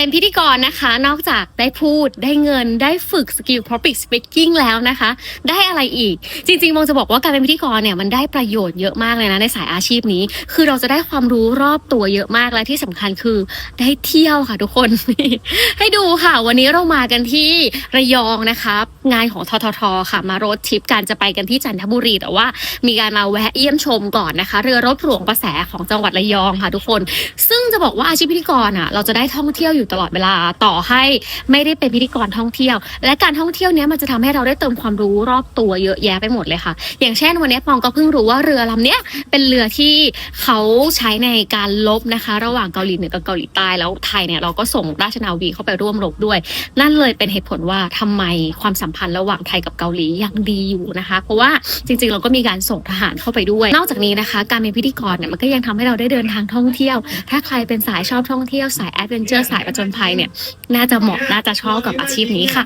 เป็นพิธีกรนะคะ นอกจากได้พูดได้เงินได้ฝึกสกิล public speaking แล้วนะคะ ได้อะไรอีก จริงๆมองจะบอกว่าการเป็นพิธีกรเนี่ยมันได้ประโยชน์เยอะมากเลยนะในสายอาชีพนี้ คือเราจะได้ความรู้รอบตัวเยอะมากและที่สำคัญคือได้เที่ยวค่ะทุกคน ให้ดูค่ะ วันนี้เรามากันที่ระยองนะคะงานของทททค่ะ มาโรดทริปกันจะไปกันที่จันทบุรีแต่ว่า มีการมาแวะเยี่ยมชมก่อนนะคะ เรือรบหลวงประแสของจังหวัดระยองค่ะทุกคนซึ่ง จะบอกว่าอาชีพพิธีกรอะ เราจะได้ท่องเที่ยวอยู่ตลอดเวลาต่อให้ไม่ได้เป็นพิธีกรท่องเที่ยว และการท่องเที่ยวเนี้ยมันจะทำให้เราได้เติมความรู้รอบตัวเยอะแยะไปหมดเลยค่ะ อย่างเช่นวันนี้ปองก็เพิ่งรู้ว่าเรือลำเนี้ยเป็นเรือที่เขาใช้ในการลบนะคะ ระหว่างเกาหลีเหนือกับเกาหลีใต้แล้วไทยเนี่ยเราก็ส่งราชนาวีเข้าไปร่วมรบด้วย นั่นเลยเป็นเหตุผลว่าทำไมความสัมพันธ์ระหว่างไทยกับเกาหลียังดีอยู่นะคะ เพราะว่าจริงๆ เราก็มีการส่งทหารเข้าไปด้วย นอกจากนี้นะคะ การเป็นพิธีกรเนี่ยมันก็ยังทำให้เราได้เดินทางท่องเที่ยว ถ้าใครเป็นสายชอบท่องเที่ยวสายแอดเวนเจอร์สายประจนภัยเนี่ย น่าจะเหมาะน่าจะชอบกับอาชีพนี้ค่ะ